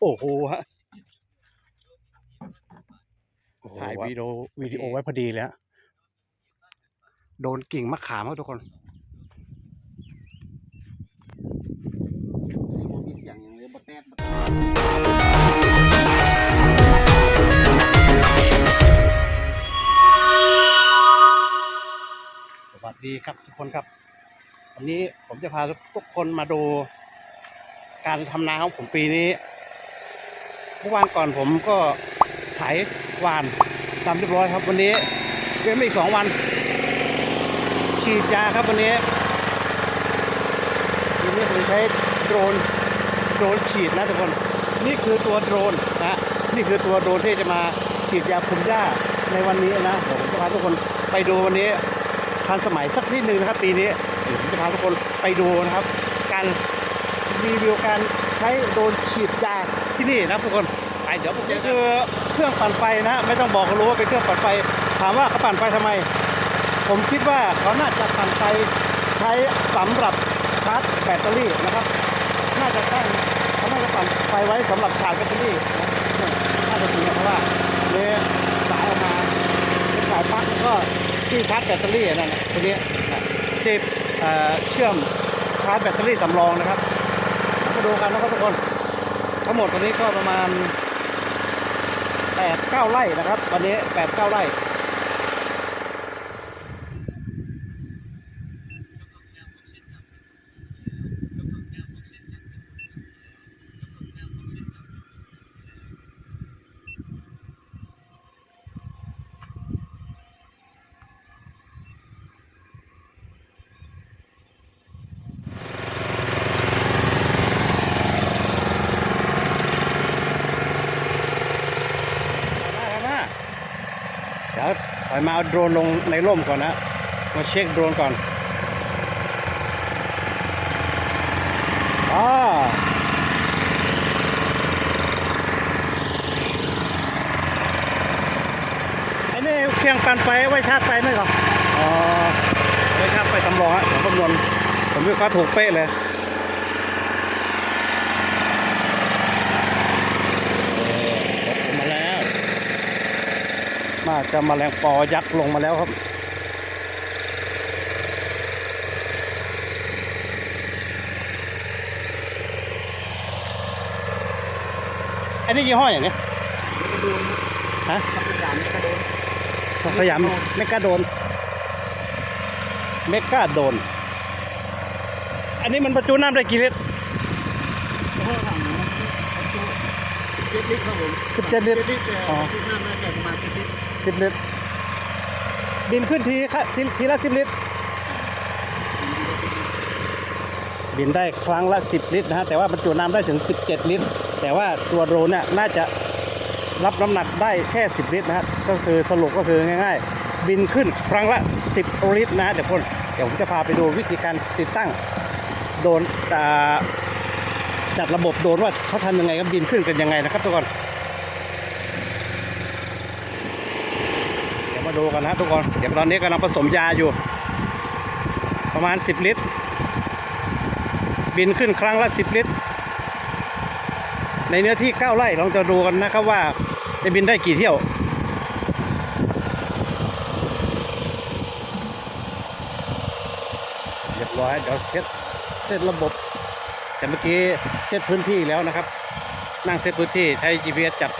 โอ้โหฮะถ่ายวิดีโอวิดีโอไว้พอดีเลยฮะโดนกิ่งมะขามครับทุกคนมีเสียงอย่างเลยบะแตดสวัสดีครับทุกคนครับ วันนี้ผมจะพาทุกคนมาดู การทำนาของผมปีนี้เมื่อวานก่อนผมก็ไถหวานทำเรียบร้อยครับ วันนี้เว้นไปอีกสองวัน ฉีดยาครับวันนี้ทีนี้ผมใช้โดรนโดรนฉีดนะทุกคน นี่คือตัวโดรนนะนี่คือตัวโดรนที่จะมาฉีดยาคุมหญ้าในวันนี้นะผมจะพาทุกคนไปดูวันนี้ทันสมัยสักนิดหนึ่งนะครับปีนี้ผมจะพาทุกคนไปดูนะครับ การ รีวิวการใช้โดรนฉีดยาที่นี่นะครับทุกคนไปเดี๋ยวผมจะคือเครื่องปั่นไฟนะไม่ต้องบอกก็รู้ว่าเป็นเครื่องปั่นไฟ ถามว่าเขาปั่นไฟทำไม ผมคิดว่าเขาน่าจะปั่นไฟใช้สำหรับชาร์จแบตเตอรี่นะครับ น่าจะตั้งเขาน่าจะปั่นไฟไว้สำหรับชาร์จแบตเตอรี่นะน่าจะจริงนะเพราะว่าเนี่ยสายออกมาเป็นสายปลั๊กแล้วก็ที่ชาร์จแบตเตอรี่นั่นนะตัวนี้นะที่เอ่อเชื่อมชาร์จแบตเตอรี่สำรองนะครับมา ดูกันนะครับทุกคน ทั้งหมดตันนี้ก็ประมาณแปดเก้าไร่นะครับ วันนี้แปดเก้าไร่ มามา เดี๋ยวถอยมาเอาโดรนลงในร่มก่อนนะ มาเช็คโดรนก่อนอ๋อไอ้นี่เครื่องปั่นไฟไว้ชาร์จไฟไหมครับ อ๋อไว้ชาร์จไฟสำรองฮะผมคำนวณผมวิเคราะห์ถูกเป๊ะเลย ตกลงมาแล้ว น่าจะมแมลงปอยักษ์ลงมาแล้วครับ อันนี้ยี่ห้ออย่างเนี้ยกระโดนฮะขับสามกระโดนสยามเมกาโดน เมกาโดน อันนี้มันบรรจุน้ำได้กี่ลิตรโอ้โหถังมันเจ็ดลิตรครับผมสิบเจ็ดลิตรลิตรแต่อ๋อที่น้ำน่าจะประมาณสิบลิตร สิบลิตร บินขึ้นทีค่ะทีทีละสิบลิตร บินได้ครั้งละ10ลิตรนะฮะ แต่ว่าบรรจุน้ำได้ถึง17ลิตร แต่ว่าตัวโดรนเนี่ยน่าจะรับน้ำหนักได้แค่ 10 ลิตรนะฮะก็คือสรุปก็คือง่าย ๆ บินขึ้นครั้งละ 10 ลิตรนะเดี๋ยวพ่นเดี๋ยวผมจะพาไปดูวิธีการติดตั้งโดรนจัดระบบโดรนว่าเขาทำยังไงก็บินขึ้นกันยังไงนะครับทุกคน ดูกันนะทุกคน เดี๋ยวตอนนี้กำลังผสมยาอยู่ ประมาณ 10 ลิตร บินขึ้นครั้งละ 10 ลิตร ในเนื้อที่ 9 ไร่ลองจะดูกันนะครับว่าจะบินได้กี่เที่ยวเรียบร้อยเดี๋ยวเซตเซตระบบ แต่เมื่อกี้เซตพื้นที่แล้วนะครับ นั่งเซตพื้นที่ใช้ GPS จับ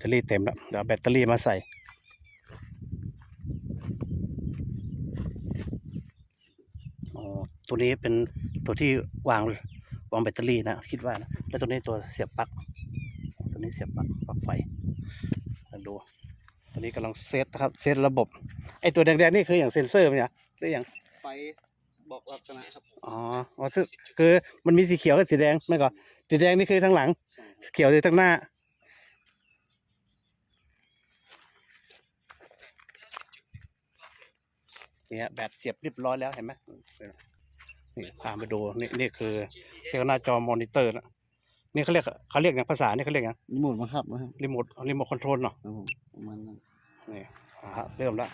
ตเตอรี่เต็มแล้วเดี๋ยวเอาแบตเตอรี่มาใส่อ๋อตัวนี้เป็นตัวที่วางวางแบตเตอรี่นะคิดว่านะแล้วตัวนี้ตัวเสียบปลั๊กตัวนี้เสียบปลั๊กปลั๊กไฟมาดูตัวนี้กำลังเซตนะครับเซตระบบไอตัวแดงๆนี่คืออย่างเซ็นเซอร์ไหมเนี่ยหรืออย่างไฟบอกลักษณะครับอ๋ออ๋อซึ่งคือมันมีสีเขียวกับสีแดงไม่ก่อนสีแดงนี่คือทางหลังใช่ครับเขียวคือทางหน้า เนี่ยแบตเสียบเรียบร้อยแล้วเห็นไหมนี่พามาดูนี่นี่คือเรียกว่าหน้าจอมอนิเตอร์นะนี่เขาเรียกเขาเรียกอย่างภาษานี่เขาเรียกอย่างรีโมทบังคับนะครับรีโมทรีโมทคอนโทรลเนาะครับผมประมาณนั้นนี่อ่าฮะเริ่มแล้ว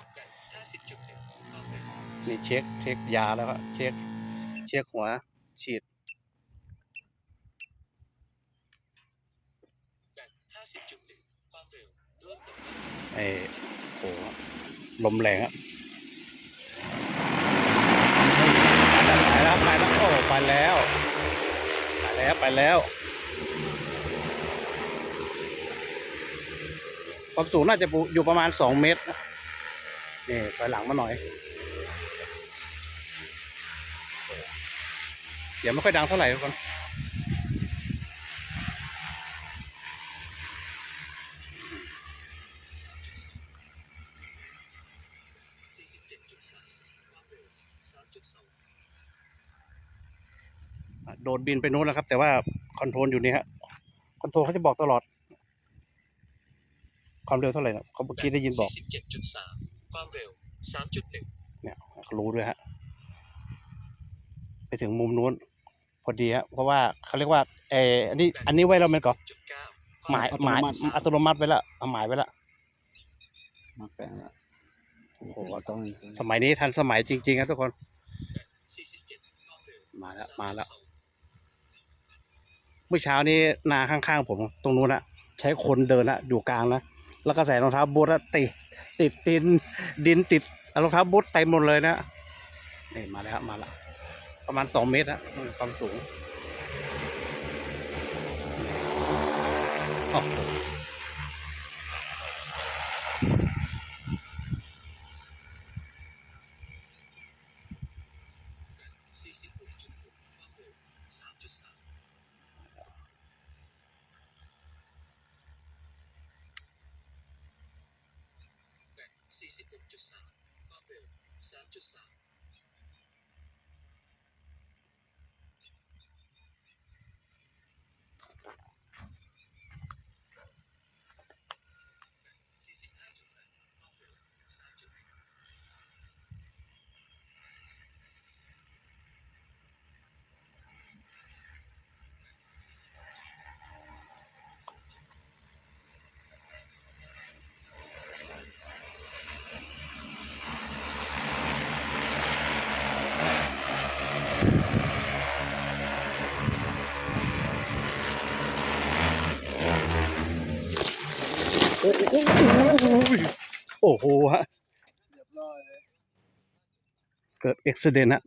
นี่เช็คเช็คยาแล้วก็เช็คเช็คหัวฉีดไอ้โหลมแรงอะไป แล้วไปแล้วโอ้ไปแล้วไปแล้วไปแล้วความสูงน่าจะอยู่ประมาณสองเมตรนะนี่ไปหลังมาหน่อยเสียงไม่ค่อยดังเท่าไหร่ทุกคน โดดบินไปนู้นแล้วครับ แต่ว่าคอนโทรลอยู่นี่ฮะคอนโทรลเขาจะบอกตลอด ความเร็วเท่าไหร่นะเขาเมื่อกี้ได้ยินบอก47.3ความเร็ว 3.1 เนี่ยเขารู้ด้วยฮะ ไปถึงมุมนู้น พอดีฮะเพราะว่าเขาเรียกว่าเอออันนี้ อันนี้ไว้แล้วมันก็9หมายหมายอัตโนมัติไว้แล้วเอาหมายไว้แล้วมาแปลงละโอ้โหต้องสมัยนี้ทันสมัยจริงๆครับทุกคน47ความเร็วมาแล้วมาแล้ว เมื่อเช้านี้นาข้างๆผมตรงนู้นอะใช้คนเดินอะอยู่กลางนะแล้วก็ใส่รองเท้าบูทอะติดติดดินดินติดรองเท้าบูทเต็มหมดเลยนะนี่มาแล้วมาละประมาณสองเมตรนะความสูงโอ้ nagsisipag Diyos sa papel sa Diyos sa โอ้โหฮะเรียบเกิดอุบิเหตุฮะ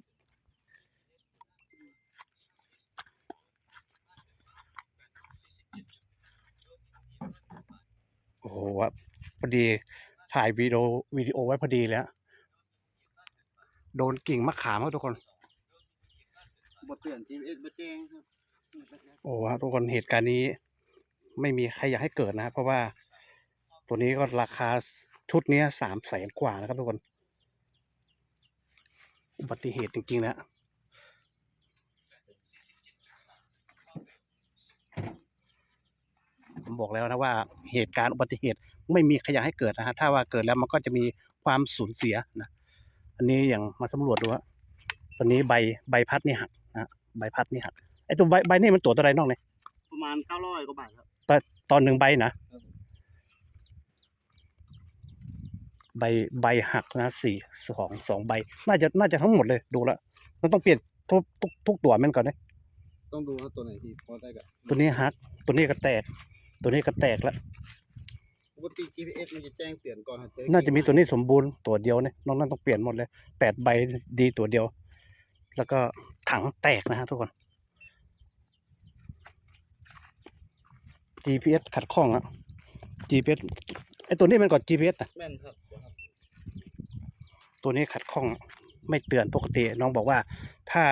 โอ้โหครับพอดีถ่ายวิดีโอวิดีโอไว้พอดีเลยฮะโดนกิ่งมะขามครับทุกคนบทเตือน GPS มาแจ้งครับโอ้ฮะทุกคนเหตุการณ์นี้ ไม่มีใครอยากให้เกิดนะครับเพราะว่าตัวนี้ก็ราคา ชุดเนี้สามแสนกว่านะครับทุกคน อุบัติเหตุจริงๆนะผมบอกแล้วนะว่าเหตุการณ์อุบัติเหตุไม่มีใครอยากให้เกิดนะฮะถ้าว่าเกิดแล้วมันก็จะมีความสูญเสียนะอันนี้อย่างมาสำรวจดูฮะตอนนี้ใบใบพัดนี่หักนะฮะใบพัดนี่หักไอ้ตัวใบใบนี่มันตัวอะไรนอกเนี่ยประมาณเก้าร้อยกว่าบาทครับตอนตอนหนึ่งใบนะ ใบใบหักนะสี่สองสองใบ น่าจะน่าจะทั้งหมดเลยดูแล้วมันต้องเปลี่ยนทุกทุกทุกตัวแมันก่อนนะต้องดูครับตัวไหนที่พอได้กับตัวนี้หัก ตัวนี้ก็แตก ตัวนี้ก็แตกแล้วปกติ GPS มันจะแจ้งเตือนก่อนครับเจอน่าจะมีตัวนี้สมบูรณ์ตัวเดียวเนี่ยนอกนั้นต้องเปลี่ยนหมดเลยแปดใบดีตัวเดียว แล้วก็ถังแตกนะฮะทุกคน GPS ขัดข้องอะ GPS ไอตัวนี้มันก่อน GPS นะแม่นครับครับตัวนี้ขัดข้องไม่เตือนปกติน้องบอกว่า ถ้า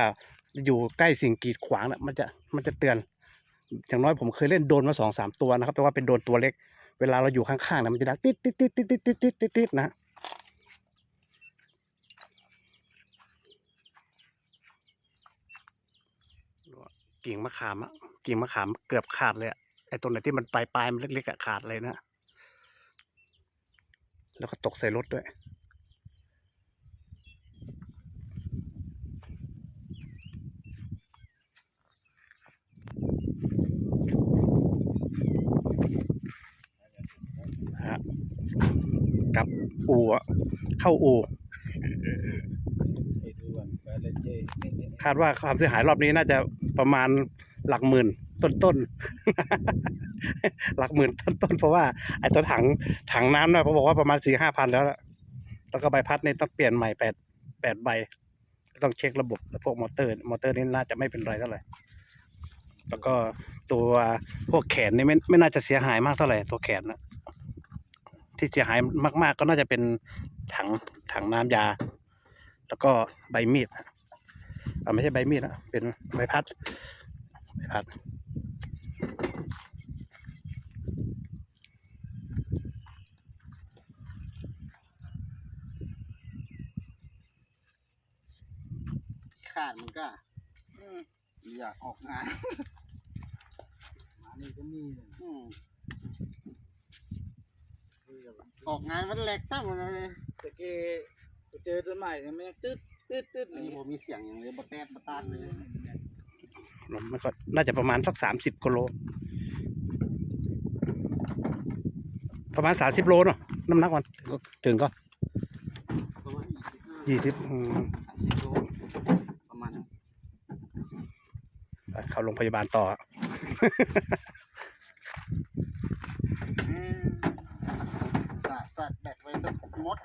อยู่ใกล้สิ่งกีดขวางน่ะมันจะมันจะเตือน อย่างน้อยผมเคยเล่นโดรนมาสองสามตัวนะครับ แต่ว่าเป็นโดรนตัวเล็ก เวลาเราอยู่ข้างๆนะมันจะดังติดติดติดติดติดติดติดติดติดนะกิ่งมะขามอะกิ่งมะขามเกือบขาดเลยอะไอ้ตรงไหนที่มันปลายปลายๆมันเล็กๆอะขาดเลยนะ แล้วก็ตกใส่รถด้วยฮะกับอู่เข้าอู่คาดว่าความเสียหายรอบนี้น่าจะประมาณหลักหมื่นต้นต้นๆ หลักหมื่นต้นๆเพราะว่าไอ้ตัวถังถังน้ำเนี่ยเขาบอกว่าประมาณสี่ห้าพันแล้วแล้วก็ใบพัดนี่ต้องเปลี่ยนใหม่แปดแปดใบต้องเช็คระบบพวกมอเตอร์ มอเตอร์นี่น่าจะไม่เป็นไรเท่าไหร่แล้วก็ตัวพวกแขนนี่ไม่ไม่น่าจะเสียหายมากเท่าไหร่ตัวแขนนะที่เสียหายมาก ๆ ก็น่าจะเป็นถังถังน้ำยา แล้วก็ใบมีดอ่าไม่ใช่ใบมีดนะเป็นใบพัดใบพัด ขาดมันก็อยากออกงาน มานี่ก็มีเลยอืมออกงานมันแหลกซ้ำเลยตะกี้ไปเจอต้นไม้เนี่ยมันยังตืดตืดตืดอันนี้ผมมีเสียงอย่างเลยบะแตดบะตานเลยมันก็น่าจะประมาณสักสามสิบกิโล ประมาณสามสิบโลเนาะน้ำหนักมันถึงก็ประมาณยี่สิบสิบโลประมาณนั้น เข้าโรงพยาบาลต่อ สาดสาดแบกไว้สักมด